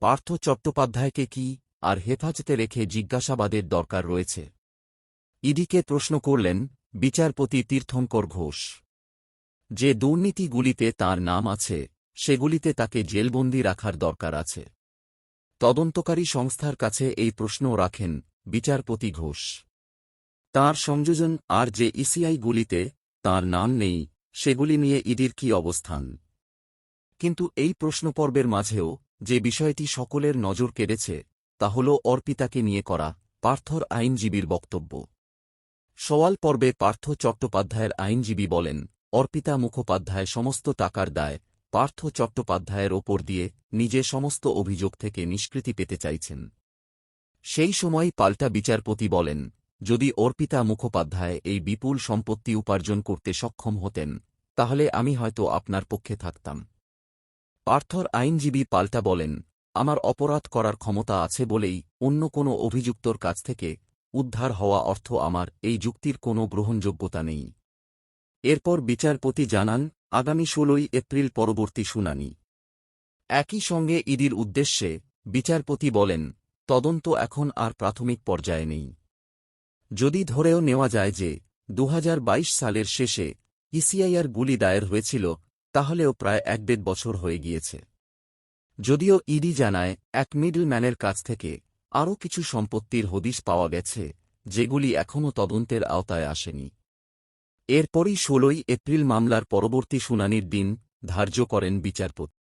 পার্থ চট্টোপাধ্যায়কে কি আর হেফাজতে রেখে জিজ্ঞাসাবাদের দরকার রয়েছে? ইডিকে প্রশ্ন করলেন বিচারপতি তীর্থঙ্কর ঘোষ। যে দুর্নীতিগুলিতে তার নাম আছে, সেগুলিতে তাকে জেলবন্দি রাখার দরকার আছে। তদন্তকারী সংস্থার কাছে এই প্রশ্ন রাখেন বিচারপতি ঘোষ। তার সংযোজন আর যে ইসিআইগুলিতে তার নাম নেই, সেগুলি নিয়ে ইডির কি অবস্থান? কিন্তু এই প্রশ্নপর্বের মাঝেও যে বিষয়টি সকলের নজর কেড়েছে, তা হল অর্পিতাকে নিয়ে করা পার্থর আইনজীবীর বক্তব্য। সওয়াল পর্বে পার্থ চট্টোপাধ্যায়ের আইনজীবী বলেন, অর্পিতা মুখোপাধ্যায় সমস্ত টাকার দায় পার্থ চট্টোপাধ্যায়ের ওপর দিয়ে নিজে সমস্ত অভিযোগ থেকে নিষ্কৃতি পেতে চাইছেন। সেই সময় পাল্টা বিচারপতি বলেন, যদি অর্পিতা মুখোপাধ্যায় এই বিপুল সম্পত্তি উপার্জন করতে সক্ষম হতেন, তাহলে আমি হয়তো আপনার পক্ষে থাকতাম। পার্থর আইনজীবী পাল্টা বলেন, আমার অপরাধ করার ক্ষমতা আছে বলেই অন্য কোনো অভিযুক্তর কাছ থেকে উদ্ধার হওয়া অর্থ আমার, এই যুক্তির কোনো গ্রহণযোগ্যতা নেই। এরপর বিচারপতি জানান, আগামী ষোলোই এপ্রিল পরবর্তী শুনানি। একই সঙ্গে ইডির উদ্দেশ্যে বিচারপতি বলেন, তদন্ত এখন আর প্রাথমিক পর্যায়ে নেই। যদি ধরেও নেওয়া যায় যে দু হাজার বাইশ সালের শেষে ইসিআইআর গুলি দায়ের হয়েছিল তাহলেও প্রায় এক দেড় বছর হয়ে গিয়েছে। যদিও ইডি জানায়, এক মিডলম্যানের কাছ থেকে আরও কিছু সম্পত্তির হদিশ পাওয়া গেছে, যেগুলি এখনও তদন্তের আওতায় আসেনি। এরপরই ষোলোই এপ্রিল মামলার পরবর্তী শুনানির দিন ধার্য করেন বিচারপতি।